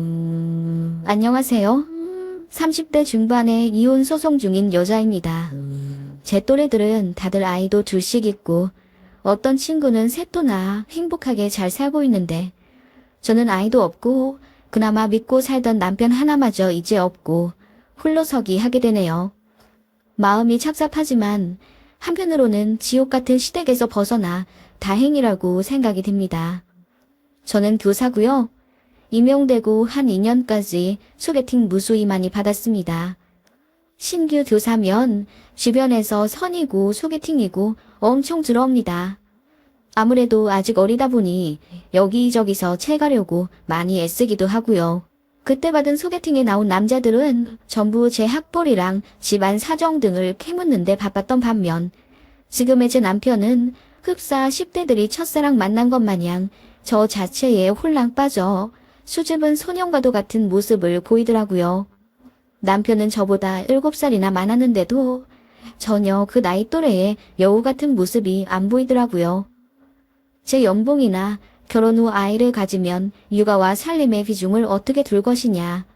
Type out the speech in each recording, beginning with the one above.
음, 안녕하세요. 30대 중반의 이혼 소송 중인 여자입니다. 제 또래들은 다들 아이도 둘씩 있고 어떤 친구는 셋도나 행복하게 잘 살고 있는데 저는 아이도 없고 그나마 믿고 살던 남편 하나마저 이제 없고 홀로서기 하게 되네요. 마음이 착잡하지만 한편으로는 지옥 같은 시댁에서 벗어나 다행이라고 생각이 듭니다. 저는 교사고요. 임용되고 한 2년까지 소개팅 무수히 많이 받았습니다. 신규 교사면 주변에서 선이고 소개팅이고 엄청 들어옵니다. 아무래도 아직 어리다 보니 여기저기서 채가려고 많이 애쓰기도 하고요. 그때 받은 소개팅에 나온 남자들은 전부 제 학벌이랑 집안 사정 등을 캐묻는데 바빴던 반면 지금의 제 남편은 흡사 10대들이 첫사랑 만난 것 마냥 저 자체에 홀랑 빠져 수줍은 소년과도 같은 모습을 보이더라고요. 남편은 저보다 7살이나 많았는데도 전혀 그 나이 또래의 여우 같은 모습이 안 보이더라고요. 제 연봉이나 결혼 후 아이를 가지면 육아와 살림의 비중을 어떻게 둘 것이냐,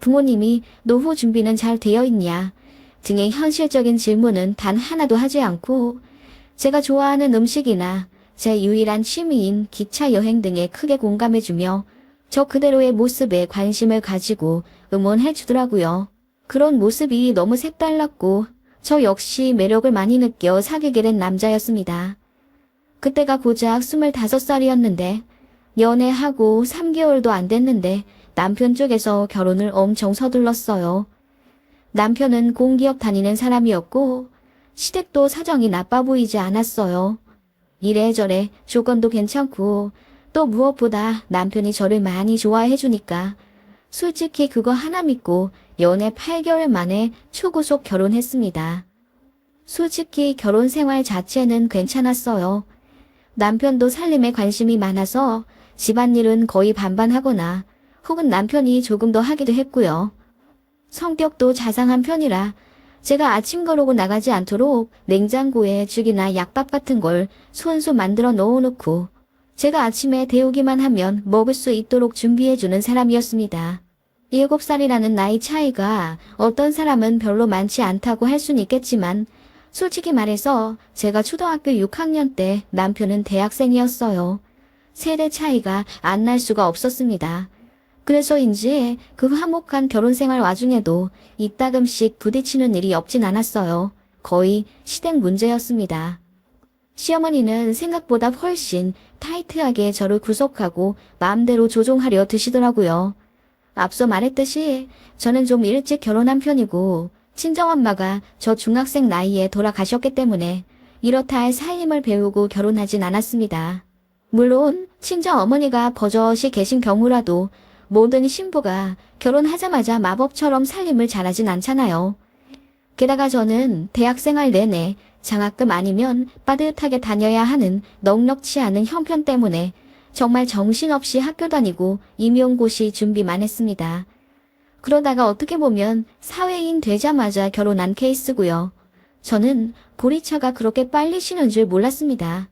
부모님이 노후 준비는 잘 되어 있냐 등의 현실적인 질문은 단 하나도 하지 않고 제가 좋아하는 음식이나 제 유일한 취미인 기차 여행 등에 크게 공감해주며 저 그대로의 모습에 관심을 가지고 응원해 주더라고요. 그런 모습이 너무 색달랐고 저 역시 매력을 많이 느껴 사귀게 된 남자였습니다. 그때가 고작 25살이었는데 연애하고 3개월도 안 됐는데 남편 쪽에서 결혼을 엄청 서둘렀어요. 남편은 공기업 다니는 사람이었고 시댁도 사정이 나빠 보이지 않았어요. 이래저래 조건도 괜찮고 또 무엇보다 남편이 저를 많이 좋아해 주니까 솔직히 그거 하나 믿고 연애 8개월 만에 초고속 결혼했습니다. 솔직히 결혼 생활 자체는 괜찮았어요. 남편도 살림에 관심이 많아서 집안일은 거의 반반 하거나 혹은 남편이 조금 더 하기도 했고요. 성격도 자상한 편이라 제가 아침 거르고 나가지 않도록 냉장고에 죽이나 약밥 같은 걸 손수 만들어 넣어놓고 제가 아침에 데우기만 하면 먹을 수 있도록 준비해주는 사람이었습니다. 일곱 살이라는 나이 차이가 어떤 사람은 별로 많지 않다고 할 수는 있겠지만 솔직히 말해서 제가 초등학교 6학년 때 남편은 대학생이었어요. 세대 차이가 안 날 수가 없었습니다. 그래서인지 그 화목한 결혼 생활 와중에도 이따금씩 부딪히는 일이 없진 않았어요. 거의 시댁 문제였습니다. 시어머니는 생각보다 훨씬 타이트하게 저를 구속하고 마음대로 조종하려 드시더라고요. 앞서 말했듯이 저는 좀 일찍 결혼한 편이고 친정엄마가 저 중학생 나이에 돌아가셨기 때문에 이렇다 할 살림을 배우고 결혼하진 않았습니다. 물론 친정어머니가 버젓이 계신 경우라도 모든 신부가 결혼하자마자 마법처럼 살림을 잘하진 않잖아요. 게다가 저는 대학생활 내내 장학금 아니면 빠듯하게 다녀야 하는 넉넉치 않은 형편 때문에 정말 정신없이 학교 다니고 임용고시 준비만 했습니다. 그러다가 어떻게 보면 사회인 되자마자 결혼한 케이스고요. 저는 보리차가 그렇게 빨리 쉬는 줄 몰랐습니다.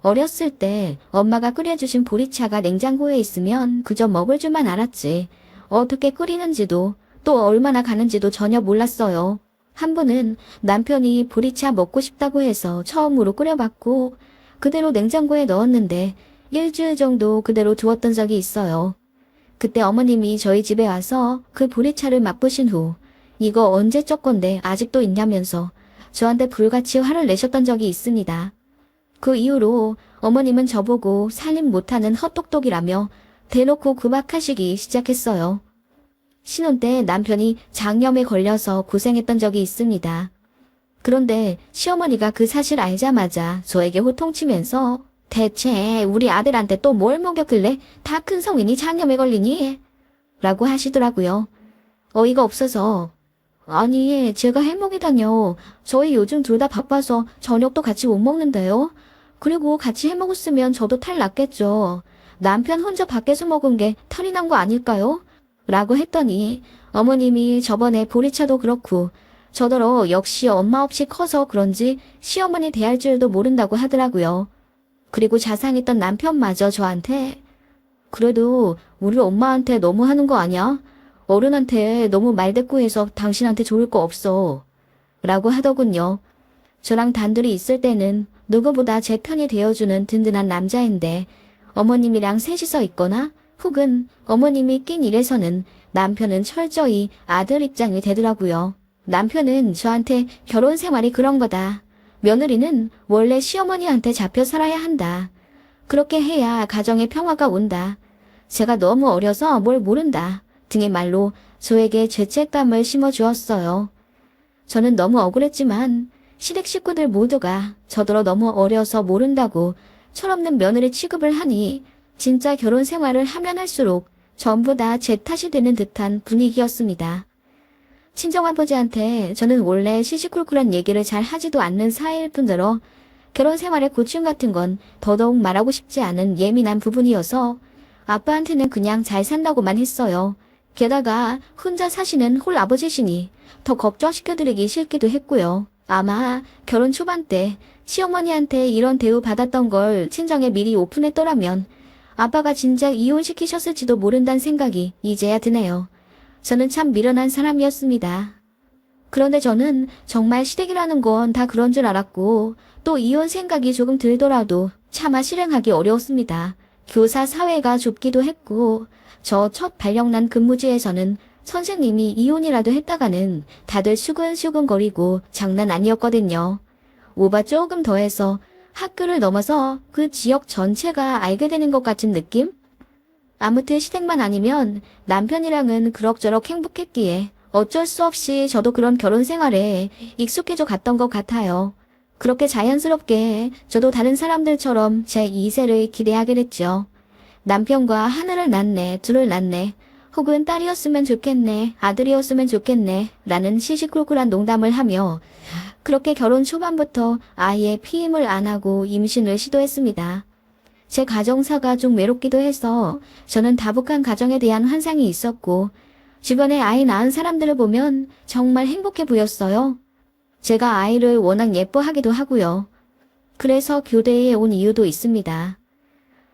어렸을 때 엄마가 끓여주신 보리차가 냉장고에 있으면 그저 먹을 줄만 알았지. 어떻게 끓이는지도 또 얼마나 가는지도 전혀 몰랐어요. 한 번은 남편이 보리차 먹고 싶다고 해서 처음으로 끓여봤고 그대로 냉장고에 넣었는데 일주일 정도 그대로 두었던 적이 있어요. 그때 어머님이 저희 집에 와서 그 보리차를 맛보신 후 이거 언제 적 건데 아직도 있냐면서 저한테 불같이 화를 내셨던 적이 있습니다. 그 이후로 어머님은 저보고 살림 못하는 헛똑똑이라며 대놓고 구박하시기 시작했어요. 신혼 때 남편이 장염에 걸려서 고생했던 적이 있습니다. 그런데 시어머니가 그 사실 알자마자 저에게 호통치면서 대체 우리 아들한테 또 뭘 먹였길래 다 큰 성인이 장염에 걸리니? 라고 하시더라고요. 어이가 없어서 아니 제가 해먹이다뇨. 저희 요즘 둘 다 바빠서 저녁도 같이 못 먹는데요. 그리고 같이 해먹었으면 저도 탈 났겠죠. 남편 혼자 밖에서 먹은 게 탈이 난 거 아닐까요? 라고 했더니 어머님이 저번에 보리차도 그렇고 저더러 역시 엄마 없이 커서 그런지 시어머니 대할 줄도 모른다고 하더라고요. 그리고 자상했던 남편마저 저한테 그래도 우리 엄마한테 너무 하는 거 아니야? 어른한테 너무 말대꾸해서 당신한테 좋을 거 없어. 라고 하더군요. 저랑 단둘이 있을 때는 누구보다 제 편이 되어주는 든든한 남자인데 어머님이랑 셋이서 있거나 혹은 어머님이 낀 일에서는 남편은 철저히 아들 입장이 되더라고요. 남편은 저한테 결혼 생활이 그런 거다. 며느리는 원래 시어머니한테 잡혀 살아야 한다. 그렇게 해야 가정의 평화가 온다. 제가 너무 어려서 뭘 모른다. 등의 말로 저에게 죄책감을 심어 주었어요. 저는 너무 억울했지만 시댁 식구들 모두가 저더러 너무 어려서 모른다고 철없는 며느리 취급을 하니 진짜 결혼 생활을 하면 할수록 전부 다 제 탓이 되는 듯한 분위기였습니다. 친정아버지한테 저는 원래 시시콜콜한 얘기를 잘 하지도 않는 사이일 뿐더러 결혼 생활의 고충 같은 건 더더욱 말하고 싶지 않은 예민한 부분이어서 아빠한테는 그냥 잘 산다고만 했어요. 게다가 혼자 사시는 홀 아버지시니 더 걱정시켜드리기 싫기도 했고요. 아마 결혼 초반 때 시어머니한테 이런 대우 받았던 걸 친정에 미리 오픈했더라면 아빠가 진작 이혼시키셨을지도 모른다는 생각이 이제야 드네요. 저는 참 미련한 사람이었습니다. 그런데 저는 정말 시댁이라는 건 다 그런 줄 알았고 또 이혼 생각이 조금 들더라도 차마 실행하기 어려웠습니다. 교사 사회가 좁기도 했고 저 첫 발령난 근무지에서는 선생님이 이혼이라도 했다가는 다들 수근수근거리고 장난 아니었거든요. 오바 조금 더해서 학교를 넘어서 그 지역 전체가 알게 되는 것 같은 느낌? 아무튼 시댁만 아니면 남편이랑은 그럭저럭 행복했기에 어쩔 수 없이 저도 그런 결혼 생활에 익숙해져 갔던 것 같아요. 그렇게 자연스럽게 저도 다른 사람들처럼 제 2세를 기대하게 됐죠. 남편과 하늘을 낳네, 둘을 낳네, 혹은 딸이었으면 좋겠네, 아들이었으면 좋겠네, 라는 시시콜콜한 농담을 하며 그렇게 결혼 초반부터 아예 피임을 안 하고 임신을 시도했습니다. 제 가정사가 좀 외롭기도 해서 저는 다복한 가정에 대한 환상이 있었고 주변에 아이 낳은 사람들을 보면 정말 행복해 보였어요. 제가 아이를 워낙 예뻐하기도 하고요. 그래서 교대에 온 이유도 있습니다.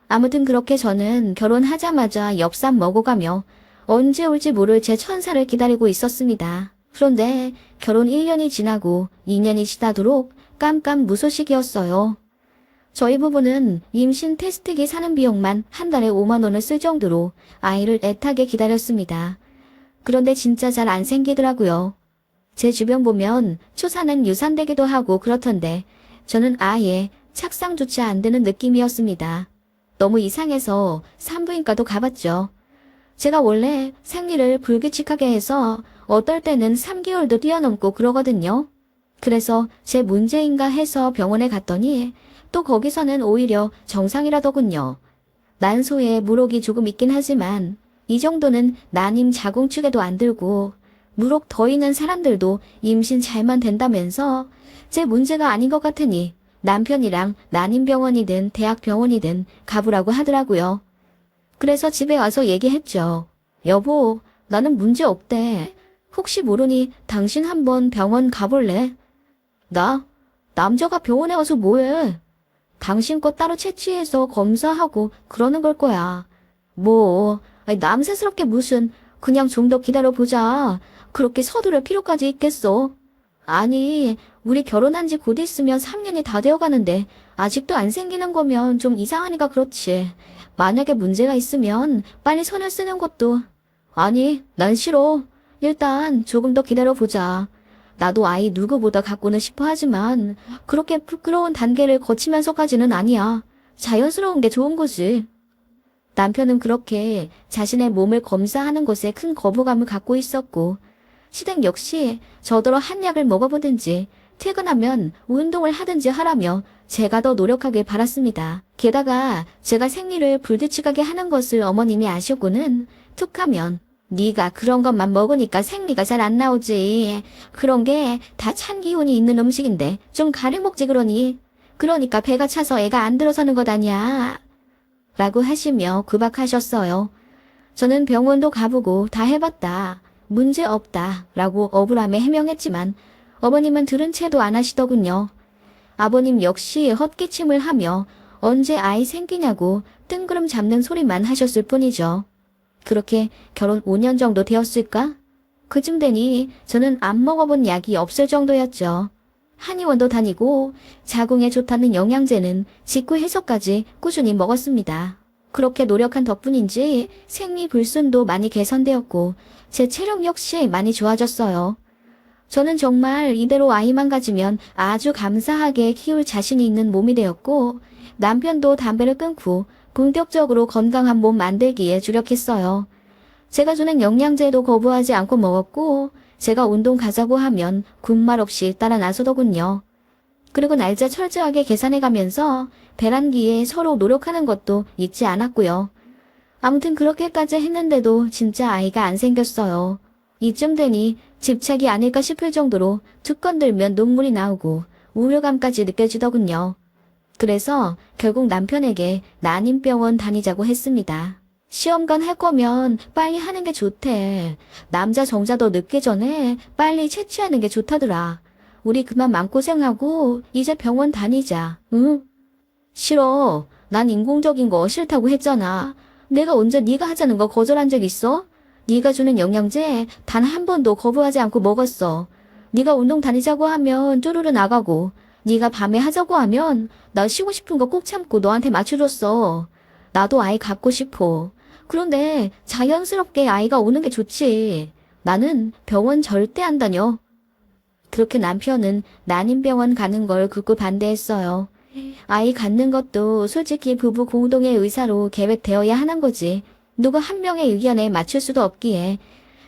아무튼 그렇게 저는 결혼하자마자 엽산 먹어가며 언제 올지 모를 제 천사를 기다리고 있었습니다. 그런데 결혼 1년이 지나고 2년이 지나도록 깜깜 무소식이었어요. 저희 부부는 임신 테스트기 사는 비용만 한 달에 5만 원을 쓸 정도로 아이를 애타게 기다렸습니다. 그런데 진짜 잘 안 생기더라고요. 제 주변 보면 초사는 유산되기도 하고 그렇던데 저는 아예 착상조차 안 되는 느낌이었습니다. 너무 이상해서 산부인과도 가봤죠. 제가 원래 생리를 불규칙하게 해서 어떨 때는 3개월도 뛰어넘고 그러거든요. 그래서 제 문제인가 해서 병원에 갔더니 또 거기서는 오히려 정상이라더군요. 난소에 물혹이 조금 있긴 하지만 이 정도는 난임 자궁축에도 안 들고 물혹 더 있는 사람들도 임신 잘만 된다면서 제 문제가 아닌 것 같으니 남편이랑 난임병원이든 대학병원이든 가보라고 하더라고요. 그래서 집에 와서 얘기했죠. 여보, 나는 문제 없대. 혹시 모르니 당신 한번 병원 가볼래? 나? 남자가 병원에 와서 뭐해? 당신 거 따로 채취해서 검사하고 그러는 걸 거야. 뭐, 아니, 남새스럽게 무슨, 그냥 좀 더 기다려보자. 그렇게 서두를 필요까지 있겠어. 아니, 우리 결혼한 지 곧 있으면 3년이 다 되어 가는데, 아직도 안 생기는 거면 좀 이상하니까 그렇지. 만약에 문제가 있으면 빨리 손을 쓰는 것도. 아니, 난 싫어. 일단 조금 더 기다려보자. 나도 아이 누구보다 갖고는 싶어 하지만 그렇게 부끄러운 단계를 거치면서까지는 아니야. 자연스러운 게 좋은 거지. 남편은 그렇게 자신의 몸을 검사하는 것에 큰 거부감을 갖고 있었고 시댁 역시 저더러 한약을 먹어보든지 퇴근하면 운동을 하든지 하라며 제가 더 노력하길 바랐습니다. 게다가 제가 생리를 불규칙하게 하는 것을 어머님이 아셨고는 툭하면 네가 그런 것만 먹으니까 생리가 잘 안 나오지. 그런 게 다 찬 기운이 있는 음식인데 좀 가려 먹지 그러니. 그러니까 배가 차서 애가 안 들어서는 것 아니야. 라고 하시며 구박하셨어요. 저는 병원도 가보고 다 해봤다. 문제 없다. 라고 억울함에 해명했지만 어머님은 들은 채도 안 하시더군요. 아버님 역시 헛기침을 하며 언제 아이 생기냐고 뜬구름 잡는 소리만 하셨을 뿐이죠. 그렇게 결혼 5년 정도 되었을까? 그쯤 되니 저는 안 먹어본 약이 없을 정도였죠. 한의원도 다니고 자궁에 좋다는 영양제는 직후 해서까지 꾸준히 먹었습니다. 그렇게 노력한 덕분인지 생리 불순도 많이 개선되었고 제 체력 역시 많이 좋아졌어요. 저는 정말 이대로 아이만 가지면 아주 감사하게 키울 자신이 있는 몸이 되었고 남편도 담배를 끊고 본격적으로 건강한 몸 만들기에 주력했어요. 제가 주는 영양제도 거부하지 않고 먹었고 제가 운동 가자고 하면 군말 없이 따라 나서더군요. 그리고 날짜 철저하게 계산해 가면서 배란기에 서로 노력하는 것도 잊지 않았고요. 아무튼 그렇게까지 했는데도 진짜 아이가 안 생겼어요. 이쯤 되니 집착이 아닐까 싶을 정도로 툭 건들면 눈물이 나오고 우울감까지 느껴지더군요. 그래서 결국 남편에게 난임병원 다니자고 했습니다. 시험관 할 거면 빨리 하는 게 좋대. 남자 정자도 늦기 전에 빨리 채취하는 게 좋다더라. 우리 그만 마음고생하고 이제 병원 다니자. 응? 싫어. 난 인공적인 거 싫다고 했잖아. 내가 언제 네가 하자는 거 거절한 적 있어? 네가 주는 영양제 단 한 번도 거부하지 않고 먹었어. 네가 운동 다니자고 하면 쪼르르 나가고 네가 밤에 하자고 하면 나 쉬고 싶은 거 꼭 참고 너한테 맞춰줬어. 나도 아이 갖고 싶어. 그런데 자연스럽게 아이가 오는 게 좋지. 나는 병원 절대 안 다녀. 그렇게 남편은 난임병원 가는 걸 극구 반대했어요. 아이 갖는 것도 솔직히 부부 공동의 의사로 계획되어야 하는 거지. 누구 한 명의 의견에 맞출 수도 없기에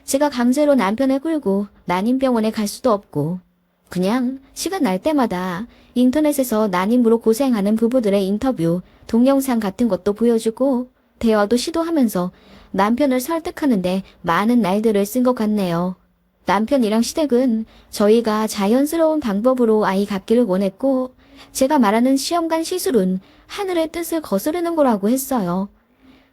제가 강제로 남편을 끌고 난임병원에 갈 수도 없고 그냥 시간 날 때마다 인터넷에서 난임으로 고생하는 부부들의 인터뷰, 동영상 같은 것도 보여주고 대화도 시도하면서 남편을 설득하는데 많은 날들을 쓴 것 같네요. 남편이랑 시댁은 저희가 자연스러운 방법으로 아이 갖기를 원했고 제가 말하는 시험관 시술은 하늘의 뜻을 거스르는 거라고 했어요.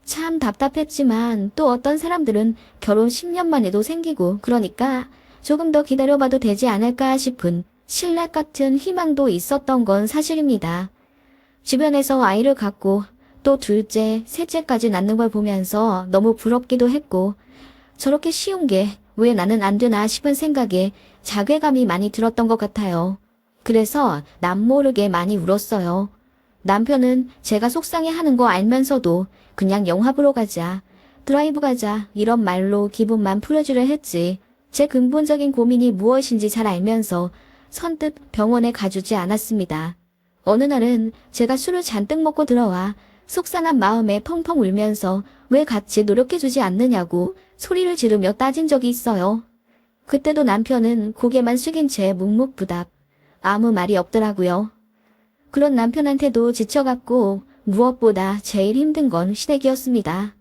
참 답답했지만 또 어떤 사람들은 결혼 10년 만에도 생기고 그러니까 조금 더 기다려봐도 되지 않을까 싶은 신랄 같은 희망도 있었던 건 사실입니다. 주변에서 아이를 갖고 또 둘째, 셋째까지 낳는 걸 보면서 너무 부럽기도 했고 저렇게 쉬운 게 왜 나는 안 되나 싶은 생각에 자괴감이 많이 들었던 것 같아요. 그래서 남모르게 많이 울었어요. 남편은 제가 속상해하는 거 알면서도 그냥 영화 보러 가자, 드라이브 가자 이런 말로 기분만 풀어주려 했지. 제 근본적인 고민이 무엇인지 잘 알면서 선뜻 병원에 가주지 않았습니다. 어느 날은 제가 술을 잔뜩 먹고 들어와 속상한 마음에 펑펑 울면서 왜 같이 노력해주지 않느냐고 소리를 지르며 따진 적이 있어요. 그때도 남편은 고개만 숙인 채 묵묵부답. 아무 말이 없더라고요. 그런 남편한테도 지쳐갔고 무엇보다 제일 힘든 건 시댁이었습니다.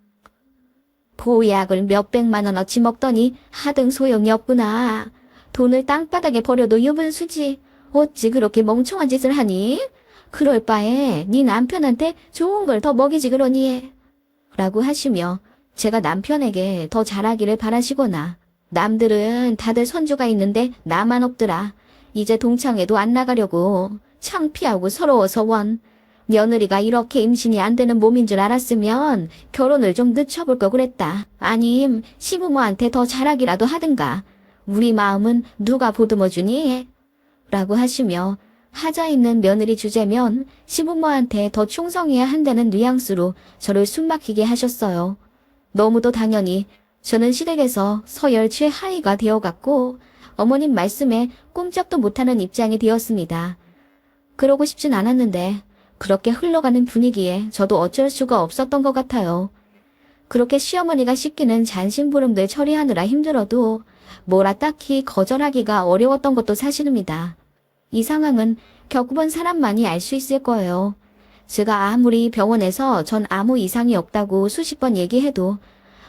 보약을 몇백만 원어치 먹더니 하등 소용이 없구나. 돈을 땅바닥에 버려도 유분수지. 어찌 그렇게 멍청한 짓을 하니? 그럴 바에 네 남편한테 좋은 걸 더 먹이지 그러니. 라고 하시며 제가 남편에게 더 잘하기를 바라시거나 남들은 다들 손주가 있는데 나만 없더라. 이제 동창회도 안 나가려고 창피하고 서러워서 원. 며느리가 이렇게 임신이 안 되는 몸인 줄 알았으면 결혼을 좀 늦춰볼 거 그랬다. 아님 시부모한테 더 잘하기라도 하든가. 우리 마음은 누가 보듬어 주니? 라고 하시며 하자 있는 며느리 주제면 시부모한테 더 충성해야 한다는 뉘앙스로 저를 숨막히게 하셨어요. 너무도 당연히 저는 시댁에서 서열 최하위가 되어갔고 어머님 말씀에 꼼짝도 못하는 입장이 되었습니다. 그러고 싶진 않았는데 그렇게 흘러가는 분위기에 저도 어쩔 수가 없었던 것 같아요. 그렇게 시어머니가 시키는 잔심부름들 처리하느라 힘들어도 뭐라 딱히 거절하기가 어려웠던 것도 사실입니다. 이 상황은 겪어본 사람만이 알 수 있을 거예요. 제가 아무리 병원에서 전 아무 이상이 없다고 수십 번 얘기해도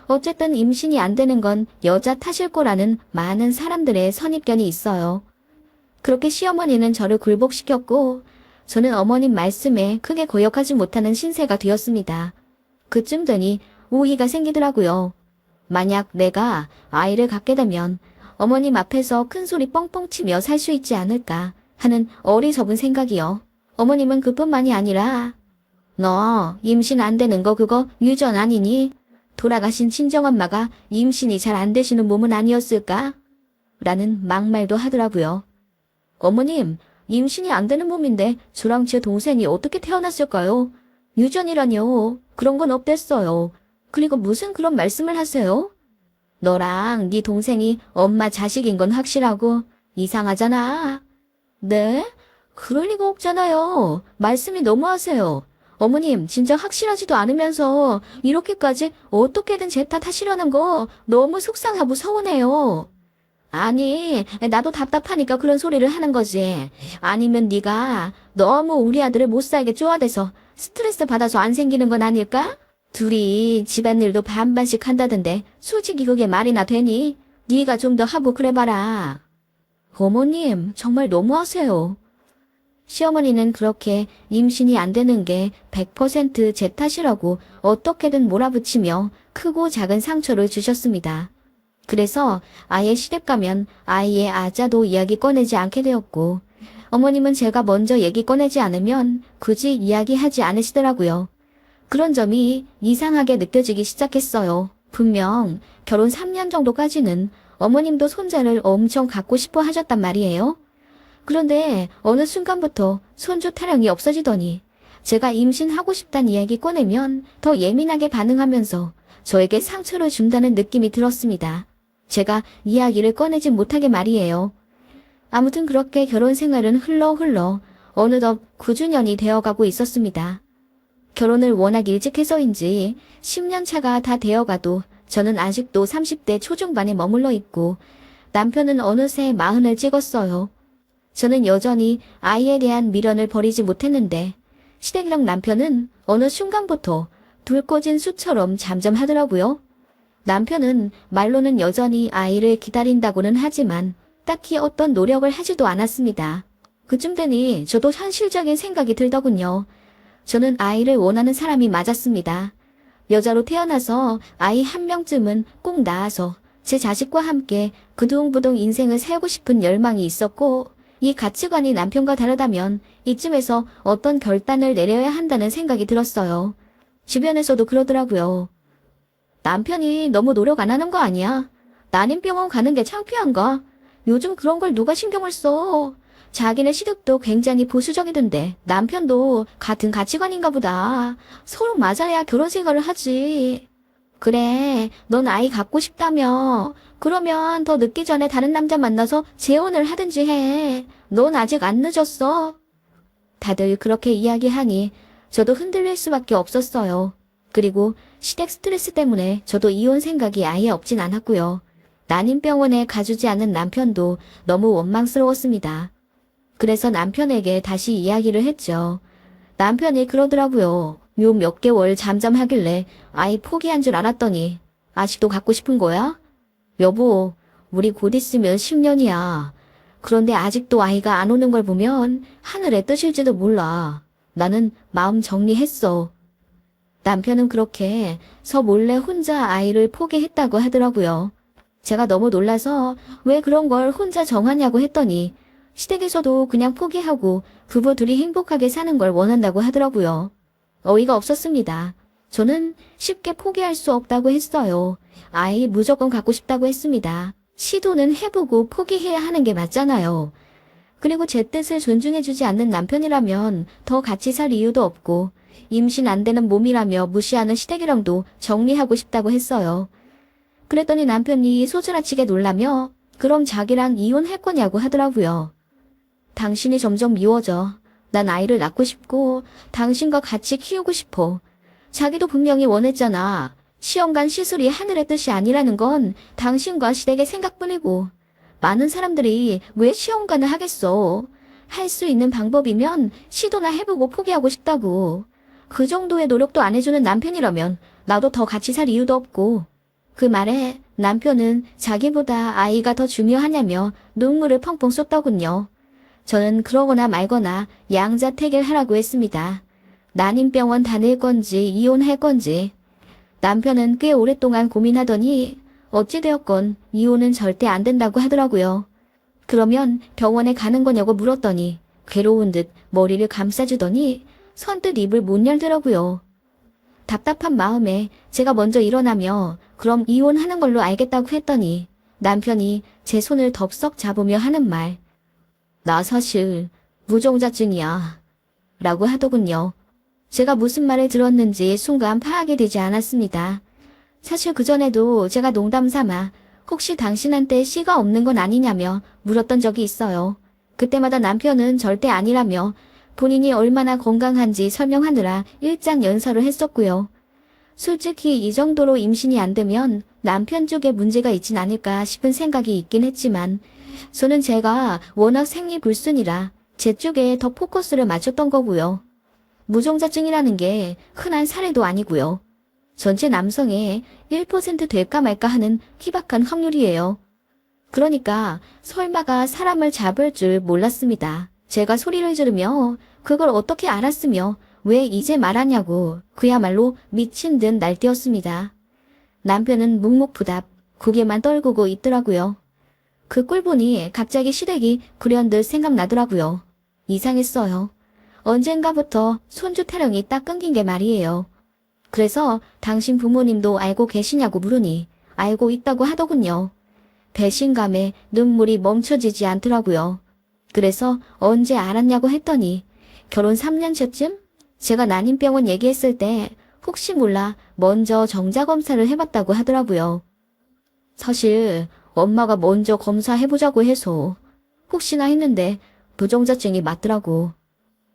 어쨌든 임신이 안 되는 건 여자 탓일 거라는 많은 사람들의 선입견이 있어요. 그렇게 시어머니는 저를 굴복시켰고 저는 어머님 말씀에 크게 거역하지 못하는 신세가 되었습니다. 그쯤 되니 오이가 생기더라고요. 만약 내가 아이를 갖게 되면 어머님 앞에서 큰 소리 뻥뻥 치며 살 수 있지 않을까 하는 어리석은 생각이요. 어머님은 그뿐만이 아니라 너 임신 안 되는 거 그거 유전 아니니? 돌아가신 친정엄마가 임신이 잘 안 되시는 몸은 아니었을까? 라는 막말도 하더라고요. 어머님, 임신이 안 되는 몸인데 저랑 제 동생이 어떻게 태어났을까요? 유전이라뇨. 그런 건 없댔어요. 그리고 무슨 그런 말씀을 하세요? 너랑 네 동생이 엄마 자식인 건 확실하고 이상하잖아. 네? 그럴 리가 없잖아요. 말씀이 너무하세요. 어머님, 진짜 확실하지도 않으면서 이렇게까지 어떻게든 제 탓 하시려는 거 너무 속상하고 서운해요. 아니, 나도 답답하니까 그런 소리를 하는 거지. 아니면 네가 너무 우리 아들을 못 살게 쪼아대서 스트레스 받아서 안 생기는 건 아닐까? 둘이 집안일도 반반씩 한다던데 솔직히 그게 말이나 되니? 네가 좀 더 하고 그래봐라. 어머님, 정말 너무하세요. 시어머니는 그렇게 임신이 안 되는 게 100%제 탓이라고 어떻게든 몰아붙이며 크고 작은 상처를 주셨습니다. 그래서 아예 시댁 가면 아이의 아자도 이야기 꺼내지 않게 되었고, 어머님은 제가 먼저 얘기 꺼내지 않으면 굳이 이야기하지 않으시더라고요. 그런 점이 이상하게 느껴지기 시작했어요. 분명 결혼 3년 정도까지는 어머님도 손자를 엄청 갖고 싶어 하셨단 말이에요. 그런데 어느 순간부터 손주 타령이 없어지더니 제가 임신하고 싶다는 이야기 꺼내면 더 예민하게 반응하면서 저에게 상처를 준다는 느낌이 들었습니다. 제가 이야기를 꺼내지 못하게 말이에요. 아무튼 그렇게 결혼 생활은 흘러 흘러 어느덧 9주년이 되어가고 있었습니다. 결혼을 워낙 일찍 해서인지 10년 차가 다 되어가도 저는 아직도 30대 초중반에 머물러 있고 남편은 어느새 마흔을 찍었어요. 저는 여전히 아이에 대한 미련을 버리지 못했는데 시댁이랑 남편은 어느 순간부터 불 꺼진 수처럼 잠잠하더라고요. 남편은 말로는 여전히 아이를 기다린다고는 하지만 딱히 어떤 노력을 하지도 않았습니다. 그쯤 되니 저도 현실적인 생각이 들더군요. 저는 아이를 원하는 사람이 맞았습니다. 여자로 태어나서 아이 한 명쯤은 꼭 낳아서 제 자식과 함께 그둥부둥 인생을 살고 싶은 열망이 있었고 이 가치관이 남편과 다르다면 이쯤에서 어떤 결단을 내려야 한다는 생각이 들었어요. 주변에서도 그러더라고요. 남편이 너무 노력 안 하는 거 아니야? 난임병원 가는 게 창피한가? 요즘 그런 걸 누가 신경을 써? 자기네 시댁도 굉장히 보수적이던데 남편도 같은 가치관인가 보다. 서로 맞아야 결혼 생활을 하지. 그래, 넌 아이 갖고 싶다며. 그러면 더 늦기 전에 다른 남자 만나서 재혼을 하든지 해. 넌 아직 안 늦었어. 다들 그렇게 이야기하니 저도 흔들릴 수밖에 없었어요. 그리고 시댁 스트레스 때문에 저도 이혼 생각이 아예 없진 않았고요. 난임병원에 가주지 않은 남편도 너무 원망스러웠습니다. 그래서 남편에게 다시 이야기를 했죠. 남편이 그러더라고요. 요 몇 개월 잠잠하길래 아이 포기한 줄 알았더니 아직도 갖고 싶은 거야? 여보, 우리 곧 있으면 10년이야. 그런데 아직도 아이가 안 오는 걸 보면 하늘의 뜻일지도 몰라. 나는 마음 정리했어. 남편은 그렇게 서 몰래 혼자 아이를 포기했다고 하더라고요. 제가 너무 놀라서 왜 그런 걸 혼자 정하냐고 했더니 시댁에서도 그냥 포기하고 부부 둘이 행복하게 사는 걸 원한다고 하더라고요. 어이가 없었습니다. 저는 쉽게 포기할 수 없다고 했어요. 아이 무조건 갖고 싶다고 했습니다. 시도는 해보고 포기해야 하는 게 맞잖아요. 그리고 제 뜻을 존중해주지 않는 남편이라면 더 같이 살 이유도 없고 임신 안 되는 몸이라며 무시하는 시댁이랑도 정리하고 싶다고 했어요. 그랬더니 남편이 소주라치게 놀라며 그럼 자기랑 이혼할 거냐고 하더라고요. 당신이 점점 미워져. 난 아이를 낳고 싶고 당신과 같이 키우고 싶어. 자기도 분명히 원했잖아. 시험관 시술이 하늘의 뜻이 아니라는 건 당신과 시댁의 생각뿐이고 많은 사람들이 왜 시험관을 하겠어. 할 수 있는 방법이면 시도나 해보고 포기하고 싶다고. 그 정도의 노력도 안 해주는 남편이라면 나도 더 같이 살 이유도 없고. 그 말에 남편은 자기보다 아이가 더 중요하냐며 눈물을 펑펑 쏟더군요. 저는 그러거나 말거나 양자택일 하라고 했습니다. 난임병원 다닐 건지 이혼할 건지. 남편은 꽤 오랫동안 고민하더니 어찌되었건 이혼은 절대 안 된다고 하더라고요. 그러면 병원에 가는 거냐고 물었더니 괴로운 듯 머리를 감싸주더니 선뜻 입을 못 열더라고요. 답답한 마음에 제가 먼저 일어나며 그럼 이혼하는 걸로 알겠다고 했더니 남편이 제 손을 덥석 잡으며 하는 말. 나 사실 무종자증이야. 라고 하더군요. 제가 무슨 말을 들었는지 순간 파악이 되지 않았습니다. 사실 그전에도 제가 농담 삼아 혹시 당신한테 씨가 없는 건 아니냐며 물었던 적이 있어요. 그때마다 남편은 절대 아니라며 본인이 얼마나 건강한지 설명하느라 일장 연설을 했었고요. 솔직히 이 정도로 임신이 안 되면 남편 쪽에 문제가 있진 않을까 싶은 생각이 있긴 했지만 저는 제가 워낙 생리 불순이라 제 쪽에 더 포커스를 맞췄던 거고요. 무종자증이라는 게 흔한 사례도 아니고요. 전체 남성의 1% 될까 말까 하는 희박한 확률이에요. 그러니까 설마가 사람을 잡을 줄 몰랐습니다. 제가 소리를 지르며 그걸 어떻게 알았으며 왜 이제 말하냐고 그야말로 미친 듯 날뛰었습니다. 남편은 묵묵부답 고개만 떨구고 있더라고요. 그 꼴 보니 갑자기 시댁이 불현듯 생각나더라고요. 이상했어요. 언젠가부터 손주 타령이 딱 끊긴 게 말이에요. 그래서 당신 부모님도 알고 계시냐고 물으니 알고 있다고 하더군요. 배신감에 눈물이 멈춰지지 않더라고요. 그래서 언제 알았냐고 했더니 결혼 3년째쯤 제가 난임병원 얘기했을 때 혹시 몰라 먼저 정자 검사를 해봤다고 하더라고요. 사실 엄마가 먼저 검사해보자고 해서 혹시나 했는데 부정자증이 맞더라고.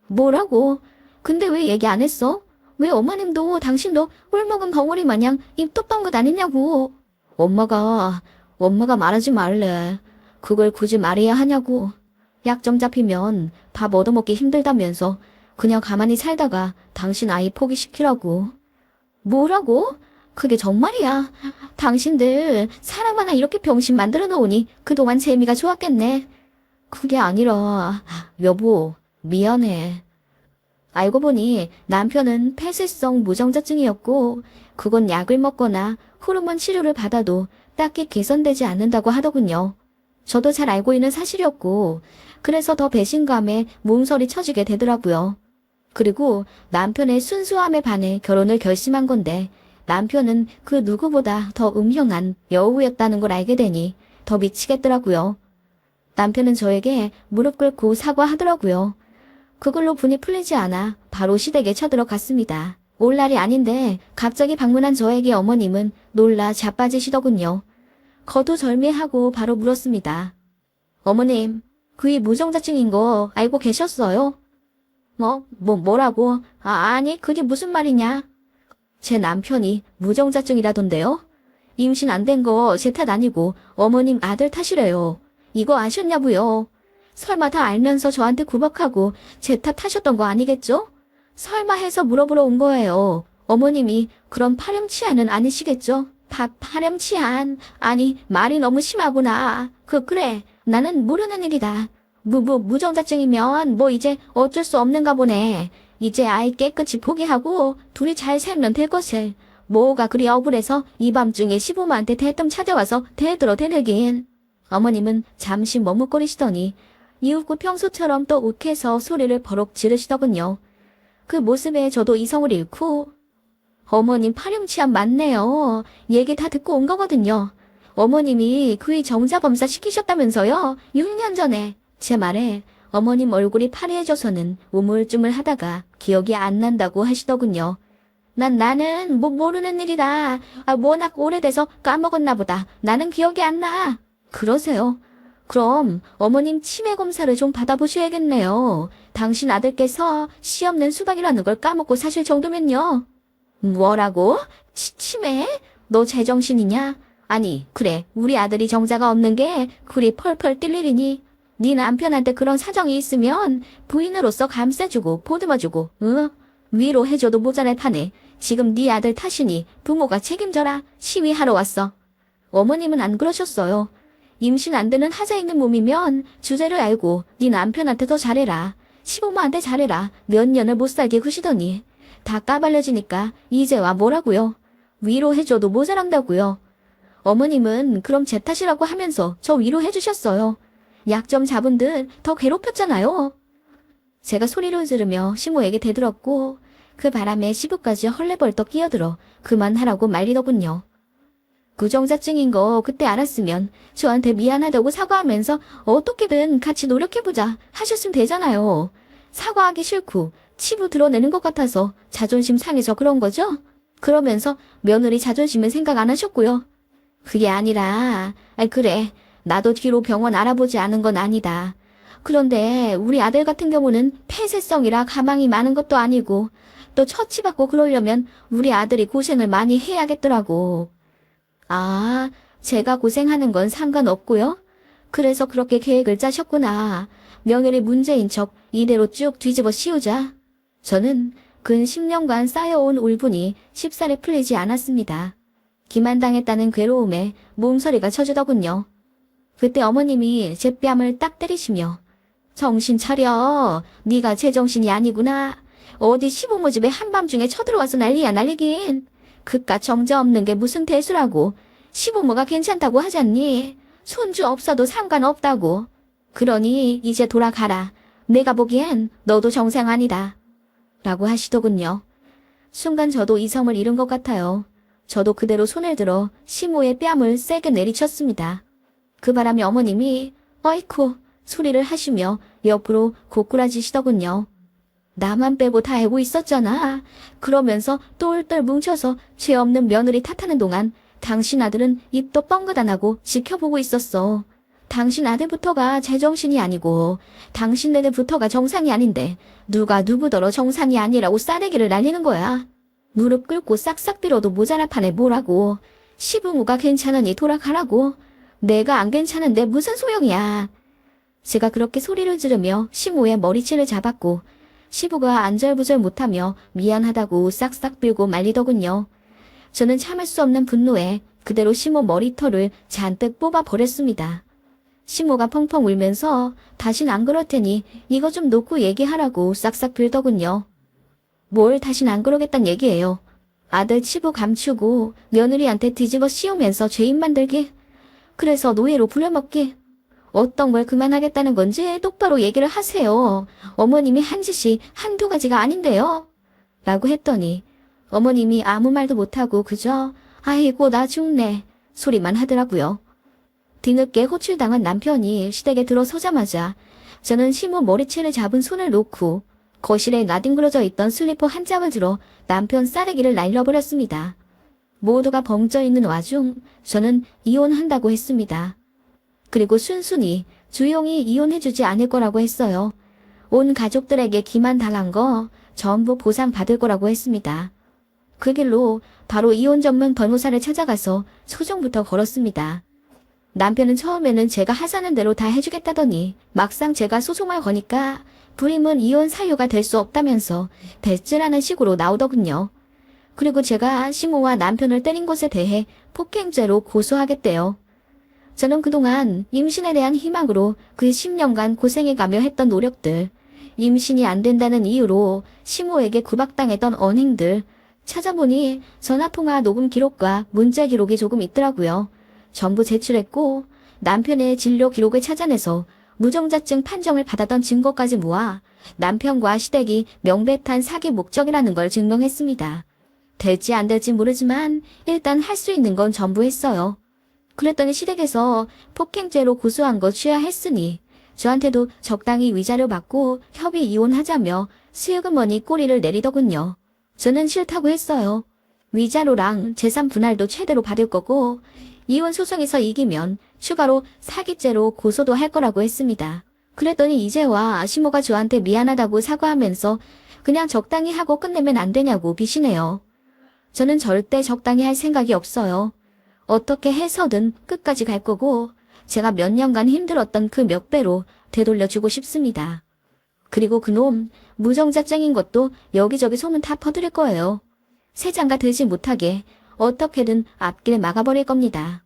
뭐라고? 근데 왜 얘기 안 했어? 왜 엄마님도 당신도 꿀 먹은 벙어리 마냥 입 떴던 것 아니냐고. 엄마가, 엄마가 말하지 말래. 그걸 굳이 말해야 하냐고. 약점 잡히면 밥 얻어먹기 힘들다면서 그냥 가만히 살다가 당신 아이 포기시키라고. 뭐라고? 그게 정말이야. 당신들 사람 하나 이렇게 병신 만들어 놓으니 그동안 재미가 좋았겠네. 그게 아니라, 여보, 미안해. 알고 보니 남편은 폐쇄성 무정자증이었고 그건 약을 먹거나 호르몬 치료를 받아도 딱히 개선되지 않는다고 하더군요. 저도 잘 알고 있는 사실이었고 그래서 더 배신감에 몸서리 쳐지게 되더라고요. 그리고 남편의 순수함에 반해 결혼을 결심한 건데 남편은 그 누구보다 더 음흉한 여우였다는 걸 알게 되니 더 미치겠더라고요. 남편은 저에게 무릎 꿇고 사과하더라고요. 그걸로 분이 풀리지 않아 바로 시댁에 쳐들어갔습니다. 올 날이 아닌데 갑자기 방문한 저에게 어머님은 놀라 자빠지시더군요. 거두절미하고 바로 물었습니다. 어머님, 그이 무정자증인 거 알고 계셨어요? 뭐, 뭐, 뭐라고? 아, 아니, 그게 무슨 말이냐? 제 남편이 무정자증이라던데요? 임신 안 된 거 제 탓 아니고 어머님 아들 탓이래요. 이거 아셨냐고요? 설마 다 알면서 저한테 구박하고 제 탓 하셨던 거 아니겠죠? 설마 해서 물어보러 온 거예요. 어머님이 그런 파렴치한은 아니시겠죠? 파, 파렴치한? 아니, 말이 너무 심하구나. 그, 그래. 나는 모르는 일이다. 무, 무, 무정자증이면 뭐 이제 어쩔 수 없는가 보네. 이제 아이 깨끗이 포기하고 둘이 잘 살면 될 것을. 뭐가 그리 억울해서 이 밤중에 시부모한테 대뜸 찾아와서 대들어 대들긴. 어머님은 잠시 머뭇거리시더니 이윽고 평소처럼 또 욱해서 소리를 버럭 지르시더군요. 그 모습에 저도 이성을 잃고 어머님 파렴치한 맞네요. 얘기 다 듣고 온 거거든요. 어머님이 그의 정자검사 시키셨다면서요? 6년 전에. 제 말에 어머님 얼굴이 파래해져서는 우물쭈물 하다가 기억이 안 난다고 하시더군요. 난 나는 뭐 모르는 일이다. 아, 워낙 오래돼서 까먹었나 보다. 나는 기억이 안 나. 그러세요. 그럼 어머님 치매 검사를 좀 받아보셔야겠네요. 당신 아들께서 씨 없는 수박이라는 걸 까먹고 사실 정도면요. 뭐라고? 치, 치매? 너 제정신이냐? 아니, 그래. 우리 아들이 정자가 없는 게 그리 펄펄 뛸 일이니. 네 남편한테 그런 사정이 있으면 부인으로서 감싸주고 보듬어주고, 응? 위로해줘도 모자랄 판에 지금 네 아들 탓이니 부모가 책임져라 시위하러 왔어. 어머님은 안 그러셨어요. 임신 안 되는 하자 있는 몸이면 주제를 알고 네 남편한테 더 잘해라. 시부모한테 잘해라. 몇 년을 못 살게 구시더니 다 까발려지니까 이제 와 뭐라고요. 위로해줘도 모자란다고요. 어머님은 그럼 제 탓이라고 하면서 저 위로해주셨어요. 약점 잡은 듯 더 괴롭혔잖아요. 제가 소리를 지르며 시모에게 대들었고 그 바람에 시부까지 헐레벌떡 끼어들어 그만하라고 말리더군요. 구정자증인 거 그때 알았으면 저한테 미안하다고 사과하면서 어떻게든 같이 노력해보자 하셨으면 되잖아요. 사과하기 싫고 치부 드러내는 것 같아서 자존심 상해서 그런 거죠? 그러면서 며느리 자존심은 생각 안 하셨고요. 그게 아니라, 아 그래, 나도 뒤로 병원 알아보지 않은 건 아니다. 그런데 우리 아들 같은 경우는 폐쇄성이라 가망이 많은 것도 아니고 또 처치받고 그러려면 우리 아들이 고생을 많이 해야겠더라고. 아, 제가 고생하는 건 상관없고요. 그래서 그렇게 계획을 짜셨구나. 며느리 문제인 척 이대로 쭉 뒤집어 씌우자. 저는 근 10년간 쌓여온 울분이 쉽사리 풀리지 않았습니다. 기만당했다는 괴로움에 몸서리가 쳐지더군요. 그때 어머님이 제 뺨을 딱 때리시며 정신 차려. 네가 제정신이 아니구나. 어디 시부모 집에 한밤중에 쳐들어와서 난리야 난리긴. 그깟 정자 없는 게 무슨 대수라고. 시부모가 괜찮다고 하잖니. 손주 없어도 상관없다고. 그러니 이제 돌아가라. 내가 보기엔 너도 정상 아니다. 라고 하시더군요. 순간 저도 이성을 잃은 것 같아요. 저도 그대로 손을 들어 시모의 뺨을 세게 내리쳤습니다. 그 바람에 어머님이 어이쿠 소리를 하시며 옆으로 고꾸라지시더군요. 나만 빼고 다 알고 있었잖아. 그러면서 똘똘 뭉쳐서 죄 없는 며느리 탓하는 동안 당신 아들은 입도 뻥긋 안 하고 지켜보고 있었어. 당신 아들부터가 제정신이 아니고 당신 네들부터가 정상이 아닌데 누가 누구더러 정상이 아니라고 싸대기를 날리는 거야. 무릎 꿇고 싹싹 빌어도 모자랄 판에 뭐라고. 시부모가 괜찮으니 돌아가라고. 내가 안 괜찮은데 무슨 소용이야. 제가 그렇게 소리를 지르며 시모의 머리채를 잡았고 시부가 안절부절 못하며 미안하다고 싹싹 빌고 말리더군요. 저는 참을 수 없는 분노에 그대로 시모 머리털을 잔뜩 뽑아 버렸습니다. 시모가 펑펑 울면서 다신 안 그럴 테니 이거 좀 놓고 얘기하라고 싹싹 빌더군요. 뭘 다신 안 그러겠단 얘기예요. 아들 치부 감추고 며느리한테 뒤집어 씌우면서 죄인 만들기. 그래서 노예로 부려먹기. 어떤 걸 그만하겠다는 건지 똑바로 얘기를 하세요. 어머님이 한 짓이 한두 가지가 아닌데요. 라고 했더니 어머님이 아무 말도 못하고 그저 아이고 나 죽네 소리만 하더라고요. 뒤늦게 호출당한 남편이 시댁에 들어서자마자 저는 시모 머리채를 잡은 손을 놓고 거실에 나뒹굴어져 있던 슬리퍼 한 짝을 들어 남편 싸대기를 날려버렸습니다. 모두가 벙쪄 있는 와중 저는 이혼한다고 했습니다. 그리고 순순히 조용히 이혼해주지 않을 거라고 했어요. 온 가족들에게 기만 당한 거 전부 보상받을 거라고 했습니다. 그 길로 바로 이혼 전문 변호사를 찾아가서 소송부터 걸었습니다. 남편은 처음에는 제가 하자는 대로 다 해주겠다더니 막상 제가 소송을 거니까 불임은 이혼 사유가 될 수 없다면서 배째라는 식으로 나오더군요. 그리고 제가 시모와 남편을 때린 것에 대해 폭행죄로 고소하겠대요. 저는 그동안 임신에 대한 희망으로 그 10년간 고생해가며 했던 노력들, 임신이 안 된다는 이유로 시모에게 구박당했던 언행들, 찾아보니 전화통화 녹음 기록과 문자 기록이 조금 있더라고요. 전부 제출했고 남편의 진료 기록을 찾아내서 무정자증 판정을 받았던 증거까지 모아 남편과 시댁이 명백한 사기 목적이라는 걸 증명했습니다. 될지 안 될지 모르지만 일단 할 수 있는 건 전부 했어요. 그랬더니 시댁에서 폭행죄로 고소한 거 취하했으니 저한테도 적당히 위자료 받고 협의 이혼하자며 수익어머니 꼬리를 내리더군요. 저는 싫다고 했어요. 위자료랑 재산 분할도 최대로 받을 거고 이혼 소송에서 이기면 추가로 사기죄로 고소도 할 거라고 했습니다. 그랬더니 이제와 시모가 저한테 미안하다고 사과하면서 그냥 적당히 하고 끝내면 안 되냐고 비시네요. 저는 절대 적당히 할 생각이 없어요. 어떻게 해서든 끝까지 갈 거고 제가 몇 년간 힘들었던 그 몇 배로 되돌려주고 싶습니다. 그리고 그놈 무정자증인 것도 여기저기 소문 다 퍼드릴 거예요. 새 장가 들지 못하게 어떻게든 앞길 막아버릴 겁니다.